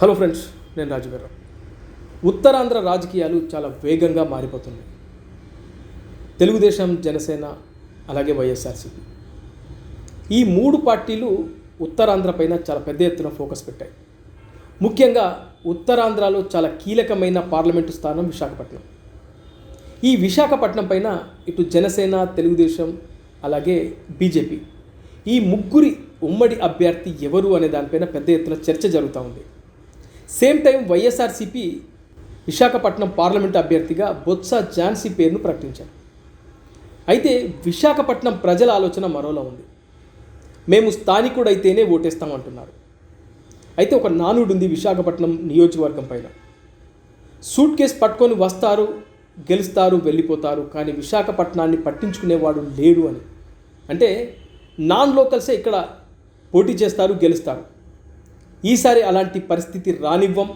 Hello friends నేను రాజుగారు ఉత్తరాంధ్ర రాజకీయాలు చాలా వేగంగా మారిపోతున్నాయి. తెలుగుదేశం జనసేన అలాగే వైఎస్ఆర్సీపీ. ఈ మూడు పార్టీలు ఉత్తరాంధ్ర పైన చాలా పెద్ద ఎత్తున ఫోకస్ పెట్టాయి. ముఖ్యంగా ఉత్తరాంధ్రలో చాలా కీలకమైన పార్లమెంటు స్థానం విశాఖపట్నం. ఈ విశాఖపట్నం పైన ఇటు జనసేన తెలుగుదేశం అలాగే బీజేపీ. ఈ ముగ్గురి ఉమ్మడి అభ్యర్థి ఎవరు అనే దానిపైన పెద్ద ఎత్తున చర్చ జరుగుతూ ఉంది. Same time YSRCP Visakhapatnam parliament అభ్యర్థిగా బొత్స ఝాన్సీ పేరును ప్రకటించారు. అయితే విశాఖపట్నం ప్రజల ఆలోచన మరోలా ఉంది. మేము స్థానికుడైతేనే ఓటేస్తామంటున్నారు. అయితే ఒక నానుడు ఉంది విశాఖపట్నం నియోజకవర్గం పైన. సూట్ కేస్ పట్టుకొని వస్తారు గెలుస్తారు వెళ్ళిపోతారు కానీ విశాఖపట్నాన్ని పట్టించుకునేవాడు లేడు అని. అంటే నాన్ లోకల్సే ఇక్కడ పోటీ చేస్తారు గెలుస్తారు. ఈసారి అలాంటి పరిస్థితి రానివ్వం.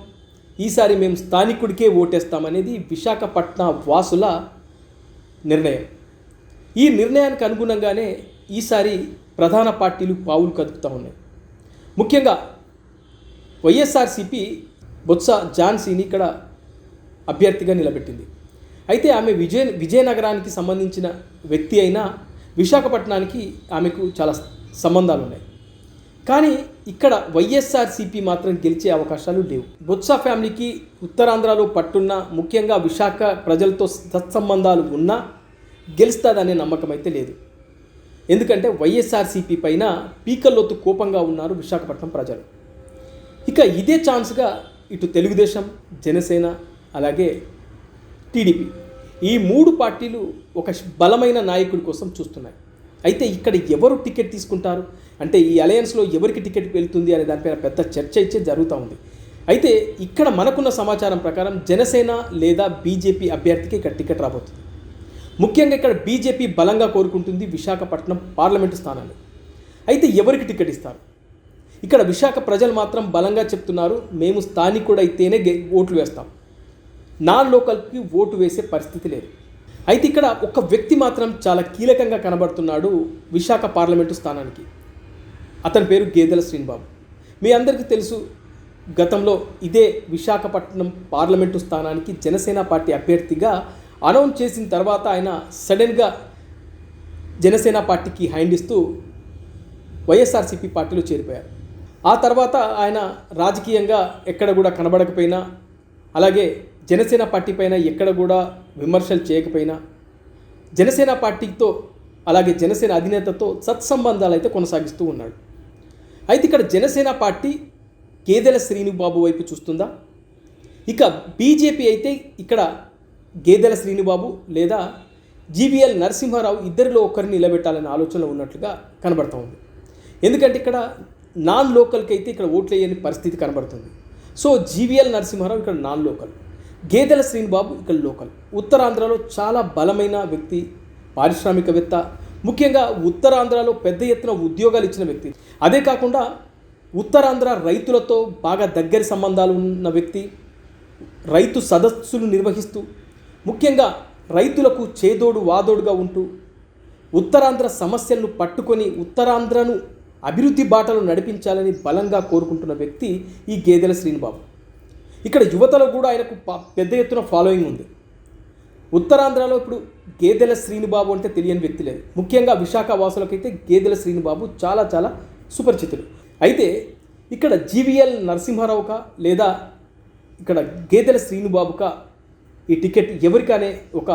ఈసారి మేము స్థానికుడికే ఓటేస్తామనేది విశాఖపట్నం వాసుల నిర్ణయం. ఈ నిర్ణయానికి అనుగుణంగానే ఈసారి ప్రధాన పార్టీలు పావులు కదుపుతూ ఉన్నాయి. ముఖ్యంగా వైఎస్ఆర్సిపి బొత్స ఝాన్సీని ఇక్కడ అభ్యర్థిగా నిలబెట్టింది. అయితే ఆమె విజయ విజయనగరానికి సంబంధించిన వ్యక్తి అయినా విశాఖపట్నానికి ఆమెకు చాలా సంబంధాలు ఉన్నాయి కానీ ఇక్కడ వైఎస్ఆర్సీపీ మాత్రం గెలిచే అవకాశాలు లేవు. బొత్స ఫ్యామిలీకి ఉత్తరాంధ్రలో పట్టున్న ముఖ్యంగా విశాఖ ప్రజలతో సత్సంబంధాలు ఉన్నా గెలుస్తుందనే నమ్మకం అయితే లేదు. ఎందుకంటే వైఎస్ఆర్సీపీ పైన పీకల్లోతు కోపంగా ఉన్నారు విశాఖపట్నం ప్రజలు. ఇక ఇదే ఛాన్స్గా ఇటు తెలుగుదేశం జనసేన అలాగే టీడీపీ ఈ మూడు పార్టీలు ఒక బలమైన నాయకుడి కోసం చూస్తున్నాయి. అయితే ఇక్కడ ఎవరు టికెట్ తీసుకుంటారు? అంటే ఈ అలయన్స్లో ఎవరికి టికెట్ వెళ్తుంది అనే దానిపైన పెద్ద చర్చ ఇచ్చే జరుగుతూ ఉంది. అయితే ఇక్కడ మనకున్న సమాచారం ప్రకారం జనసేన లేదా బీజేపీ అభ్యర్థికి ఇక్కడ టికెట్ రాబోతుంది. ముఖ్యంగా ఇక్కడ బీజేపీ బలంగా కోరుకుంటుంది విశాఖపట్నం పార్లమెంటు స్థానాలు అయితే ఎవరికి టికెట్ ఇస్తారు? ఇక్కడ విశాఖ ప్రజలు మాత్రం బలంగా చెప్తున్నారు మేము స్థానికుడైతేనే గే ఓట్లు వేస్తాం. నాన్ లోకల్కి ఓటు వేసే పరిస్థితి లేదు. అయితే ఇక్కడ ఒక వ్యక్తి మాత్రం చాలా కీలకంగా కనబడుతున్నాడు విశాఖ పార్లమెంటు స్థానానికి. అతని పేరు గేదెల శ్రీనిబాబు. మీ అందరికీ తెలుసు గతంలో ఇదే విశాఖపట్నం పార్లమెంటు స్థానానికి జనసేన పార్టీ అభ్యర్థిగా అనౌన్స్ చేసిన తర్వాత ఆయన సడన్గా జనసేన పార్టీకి హ్యాండ్ ఇస్తూ వైఎస్ఆర్సీపీ పార్టీలో చేరిపోయారు. ఆ తర్వాత ఆయన రాజకీయంగా ఎక్కడ కూడా కనబడకపోయినా అలాగే జనసేన పార్టీ పైన ఎక్కడ కూడా విమర్శలు చేయకపోయినా జనసేన పార్టీతో అలాగే జనసేన అధినేతతో సత్సంబంధాలు అయితే కొనసాగిస్తూ ఉన్నాడు. అయితే ఇక్కడ జనసేన పార్టీ గేదెల శ్రీనుబాబు వైపు చూస్తుందా? ఇక బీజేపీ అయితే ఇక్కడ గేదెల శ్రీనుబాబు లేదా జీవీఎల్ నరసింహారావు ఇద్దరిలో ఒకరిని నిలబెట్టాలనే ఆలోచనలో ఉన్నట్లుగా కనబడతా ఉంది. ఎందుకంటే ఇక్కడ నాన్ లోకల్కి అయితే ఇక్కడ ఓట్లు వేయని పరిస్థితి కనబడుతుంది. సో జీవీఎల్ నరసింహారావు ఇక్కడ నాన్ లోకల్. గేదెల శ్రీనిబాబు ఇక్కడ లోకల్. ఉత్తరాంధ్రలో చాలా బలమైన వ్యక్తి పారిశ్రామికవేత్త ముఖ్యంగా ఉత్తరాంధ్రలో పెద్ద ఎత్తున ఉద్యోగాలు ఇచ్చిన వ్యక్తి. అదే కాకుండా ఉత్తరాంధ్ర రైతులతో బాగా దగ్గరి సంబంధాలు ఉన్న వ్యక్తి రైతు సదస్సులు నిర్వహిస్తూ ముఖ్యంగా రైతులకు చేదోడు వాదోడుగా ఉంటూ ఉత్తరాంధ్ర సమస్యలను పట్టుకొని ఉత్తరాంధ్రను అభివృద్ధి బాటలు నడిపించాలని బలంగా కోరుకుంటున్న వ్యక్తి ఈ గేదెల శ్రీనిబాబు. ఇక్కడ యువతలో కూడా ఆయనకు పెద్ద ఎత్తున ఫాలోయింగ్ ఉంది. ఉత్తరాంధ్రలో ఇప్పుడు గేదెల శ్రీనిబాబు అంటే తెలియని వ్యక్తి లేదు. ముఖ్యంగా విశాఖ వాసులకైతే గేదెల శ్రీనిబాబు చాలా చాలా సుపరిచితుడు అయితే ఇక్కడ జీవీఎల్ నరసింహారావుకా లేదా ఇక్కడ గేదెల శ్రీనుబాబుకా ఈ టికెట్ ఎవరికనే ఒక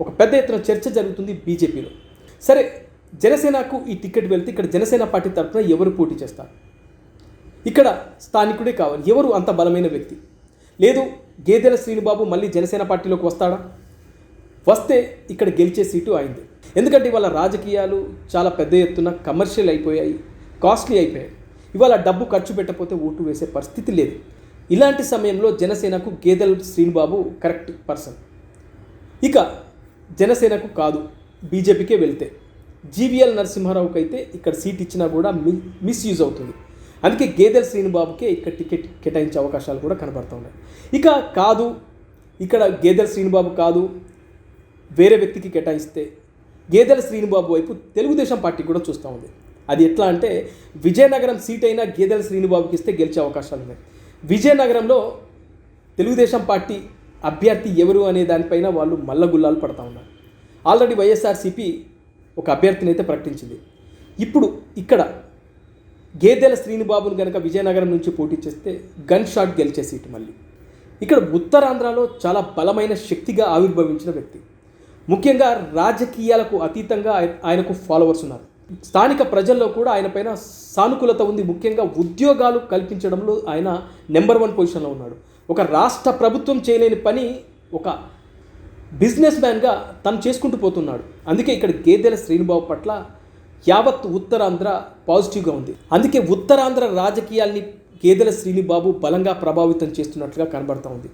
ఒక పెద్ద ఎత్తున చర్చ జరుగుతుంది బీజేపీలో. సరే జనసేనకు ఈ టికెట్ వెళ్తే ఇక్కడ జనసేన పార్టీ తరఫున ఎవరు పోటీ చేస్తారు? ఇక్కడ స్థానికుడే కావాలి. ఎవరు అంత బలమైన వ్యక్తి? లేదు గేదెల శ్రీనుబాబు మళ్ళీ జనసేన పార్టీలోకి వస్తాడా? వస్తే ఇక్కడ గెలిచే సీటు అయింది. ఎందుకంటే ఇవాళ రాజకీయాలు చాలా పెద్ద ఎత్తున కమర్షియల్ అయిపోయాయి కాస్ట్లీ అయిపోయాయి. ఇవాళ డబ్బు ఖర్చు పెట్టకపోతే ఓటు వేసే పరిస్థితి లేదు. ఇలాంటి సమయంలో జనసేనకు గేదెల శ్రీనుబాబు కరెక్ట్ పర్సన్. ఇక జనసేనకు కాదు బీజేపీకే వెళ్తే. జీవీఎల్ నరసింహారావుకి అయితే ఇక్కడ సీట్ ఇచ్చినా కూడా మి మిస్యూజ్ అవుతుంది. అందుకే గేదెల శ్రీనుబాబుకే ఇక్కడ టికెట్ కేటాయించే అవకాశాలు కూడా కనబడుతున్నాయి ఇక కాదు ఇక్కడ గేదెల శ్రీనుబాబు కాదు వేరే వ్యక్తికి కేటాయిస్తే గేదెల శ్రీనుబాబు వైపు తెలుగుదేశం పార్టీ కూడా చూస్తూ ఉంది. అది ఎట్లా అంటే విజయనగరం సీట్ అయినా గేదెల శ్రీనుబాబుకి ఇస్తే గెలిచే అవకాశాలు ఉన్నాయి. విజయనగరంలో తెలుగుదేశం పార్టీ అభ్యర్థి ఎవరు అనే దానిపైన వాళ్ళు మల్లగుల్లాలు పడతా ఉన్నారు. ఆల్రెడీ వైఎస్ఆర్సీపీ ఒక అభ్యర్థిని అయితే ప్రకటించింది. ఇప్పుడు ఇక్కడ గేదెల శ్రీనిబాబును కనుక విజయనగరం నుంచి పోటీ చేస్తే గన్ షాట్ గెలిచే సీటు మళ్ళీ. ఇక్కడ ఉత్తరాంధ్రలో చాలా బలమైన శక్తిగా ఆవిర్భవించిన వ్యక్తి. ముఖ్యంగా రాజకీయాలకు అతీతంగా ఆయనకు ఫాలోవర్స్ ఉన్నారు. స్థానిక ప్రజల్లో కూడా ఆయన పైన సానుకూలత ఉంది. ముఖ్యంగా ఉద్యోగాలు కల్పించడంలో ఆయన నెంబర్ వన్ పొజిషన్లో ఉన్నాడు. ఒక రాష్ట్ర ప్రభుత్వం చేయలేని పని ఒక బిజినెస్ మ్యాన్గా తను చేసుకుంటూ పోతున్నాడు. అందుకే ఇక్కడ గేదెల శ్రీనుబాబు పట్ల యావత్ ఉత్తరాంధ్ర పాజిటివ్గా ఉంది. అందుకే ఉత్తరాంధ్ర రాజకీయాల్ని గేదెల శ్రీనిబాబు బలంగా ప్రభావితం చేస్తున్నట్లుగా కనబడతా ఉంది.